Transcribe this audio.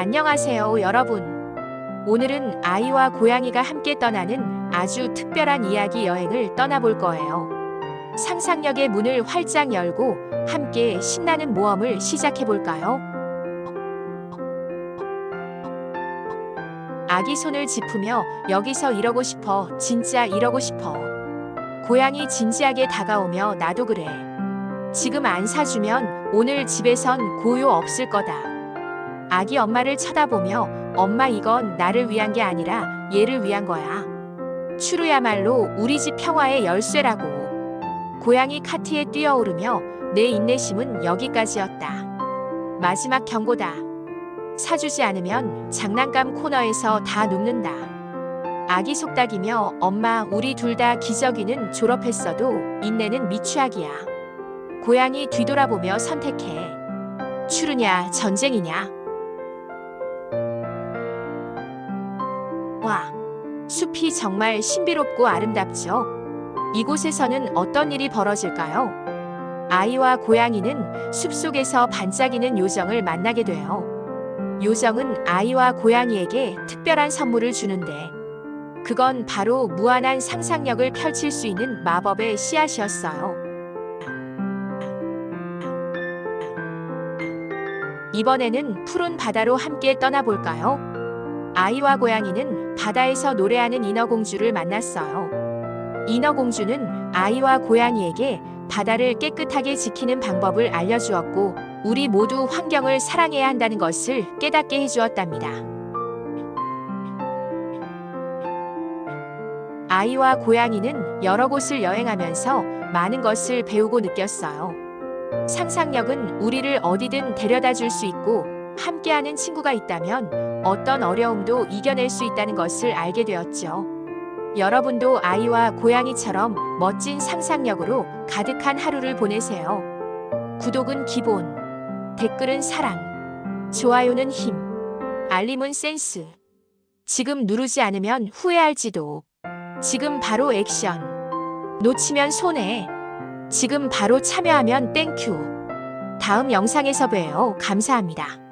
안녕하세요, 여러분. 오늘은 아이와 고양이가 함께 떠나는 아주 특별한 이야기 여행을 떠나볼 거예요. 상상력의 문을 활짝 열고 함께 신나는 모험을 시작해 볼까요? 아기 손을 짚으며 여기서 이러고 싶어, 진짜 이러고 싶어. 고양이 진지하게 다가오며 나도 그래. 지금 안 사주면 오늘 집에선 고요 없을 거다. 아기 엄마를 쳐다보며 엄마 이건 나를 위한 게 아니라 얘를 위한 거야. 추루야말로 우리 집 평화의 열쇠라고. 고양이 카트에 뛰어오르며 내 인내심은 여기까지였다. 마지막 경고다. 사주지 않으면 장난감 코너에서 다 눕는다. 아기 속닥이며 엄마 우리 둘 다 기저귀는 졸업했어도 인내는 미취학이야. 고양이 뒤돌아보며 선택해. 추르냐 전쟁이냐. 와, 숲이 정말 신비롭고 아름답죠. 이곳에서는 어떤 일이 벌어질까요? 아이와 고양이는 숲속에서 반짝이는 요정을 만나게 돼요. 요정은 아이와 고양이에게 특별한 선물을 주는데, 그건 바로 무한한 상상력을 펼칠 수 있는 마법의 씨앗이었어요. 이번에는 푸른 바다로 함께 떠나볼까요? 아이와 고양이는 바다에서 노래하는 인어공주를 만났어요. 인어공주는 아이와 고양이에게 바다를 깨끗하게 지키는 방법을 알려주었고, 우리 모두 환경을 사랑해야 한다는 것을 깨닫게 해주었답니다. 아이와 고양이는 여러 곳을 여행하면서 많은 것을 배우고 느꼈어요. 상상력은 우리를 어디든 데려다 줄 수 있고, 함께하는 친구가 있다면 어떤 어려움도 이겨낼 수 있다는 것을 알게 되었죠. 여러분도 아이와 고양이처럼 멋진 상상력으로 가득한 하루를 보내세요. 구독은 기본, 댓글은 사랑, 좋아요는 힘, 알림은 센스. 지금 누르지 않으면 후회할지도. 지금 바로 액션. 놓치면 손해. 지금 바로 참여하면 땡큐. 다음 영상에서 봬요. 감사합니다.